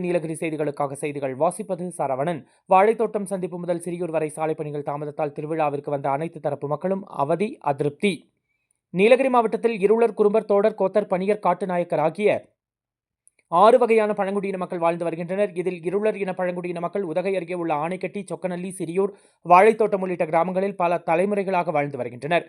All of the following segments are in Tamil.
நீலகிரி செய்திகளுக்காக செய்திகள் வாசிப்பது சரவணன். வாழைத்தோட்டம் சந்திப்பு முதல் சிறியூர் வரை சாலை பணிகள் தாமதத்தால் திருவிழாவிற்கு வந்த அனைத்து தரப்பு மக்களும் அவதி அதிருப்தி. நீலகிரி மாவட்டத்தில் இருளர் குறும்பர் தோடர் கோத்தர் பணியர் காட்டுநாயக்கர் ஆகிய ஆறு வகையான பழங்குடியின மக்கள் வாழ்ந்து வருகின்றனர். இதில் இருளர் இன பழங்குடியின மக்கள் உதகை அருகே உள்ள ஆணைக்கட்டி சொக்கநல்லி சிறியூர் வாழைத்தோட்டம் உள்ளிட்ட கிராமங்களில் பல தலைமுறைகளாக வாழ்ந்து வருகின்றனர்.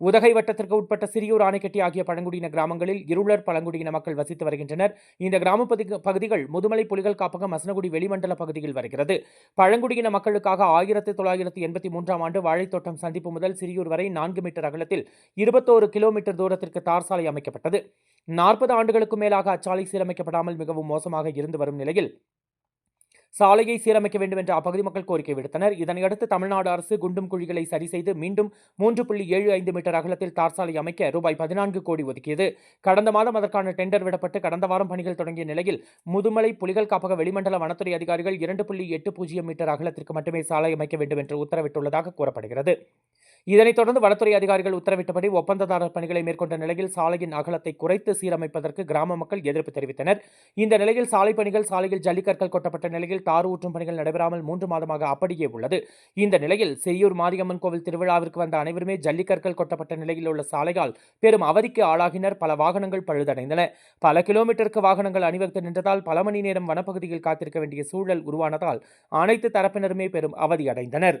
உதகை வட்டத்திற்கு உட்பட்ட சிறியூர் ஆணைக்கட்டி ஆகிய பழங்குடியின கிராமங்களில் இருளர் பழங்குடியின மக்கள் வசித்து வருகின்றனர். இந்த கிராம பகுதிகள் முதுமலை புலிகள் காப்பகம் மசனகுடி வெளிமண்டல பகுதியில் வருகிறது. பழங்குடியின மக்களுக்காக ஆயிரத்தி தொள்ளாயிரத்தி எண்பத்தி மூன்றாம் ஆண்டு வாழைத்தோட்டம் சந்திப்பு முதல் சிறியூர் வரை நான்கு மீட்டர் அகலத்தில் இருபத்தோரு கிலோமீட்டர் தூரத்திற்கு தார் சாலை அமைக்கப்பட்டது. நாற்பது ஆண்டுகளுக்கு மேலாக அச்சாலை சீரமைக்கப்படாமல் மிகவும் மோசமாக இருந்து வரும் நிலையில் சாலையை சீரமைக்க வேண்டும் என்று அப்பகுதி மக்கள் கோரிக்கை விடுத்தனர். இதனையடுத்து தமிழ்நாடு அரசு குண்டும் குழிகளை சரி செய்து மீண்டும் மூன்று புள்ளி ஏழு ஐந்து மீட்டர் அகலத்தில் தார் சாலை அமைக்க ரூபாய் பதினான்கு கோடி ஒதுக்கியது. கடந்த மாதம் அதற்கான டெண்டர் விடப்பட்டு கடந்த வாரம் பணிகள் தொடங்கிய நிலையில் முதுமலை புலிகள் காப்பக வெளிமண்டல வனத்துறை அதிகாரிகள் இரண்டு புள்ளி எட்டு பூஜ்ஜியம் மீட்டர் அகலத்திற்கு மட்டுமே சாலை அமைக்க வேண்டும் என்று உத்தரவிட்டுள்ளதாக கூறப்படுகிறது. இதனைத் தொடர்ந்து வனத்துறை அதிகாரிகள் உத்தரவிட்டபடி ஒப்பந்ததாரர் பணிகளை மேற்கொண்ட நிலையில் சாலையின் அகலத்தை குறைத்து சீரமைப்பதற்கு கிராம மக்கள் எதிர்ப்பு தெரிவித்தனர். இந்த நிலையில் சாலை பணிகள் சாலையில் ஜல்லிக்கற்கள் கொட்டப்பட்ட நிலையில் தார் ஊற்றும் பணிகள் நடைபெறாமல் மூன்று மாதமாக அப்படியே உள்ளது. இந்த நிலையில் செய்யூர் மாரியம்மன் கோவில் திருவிழாவிற்கு வந்த அனைவருமே ஜல்லிக்கற்கள் கொட்டப்பட்ட நிலையில் உள்ள சாலையால் பெரும் அவதிக்கு ஆளாகினர். பல வாகனங்கள் பழுதடைந்தன. பல கிலோமீட்டருக்கு வாகனங்கள் அணிவகுத்து நின்றதால் பல மணி நேரம் வனப்பகுதியில் காத்திருக்க வேண்டிய சூழல் உருவானதால் அனைத்து தரப்பினருமே பெரும் அவதி அடைந்தனர்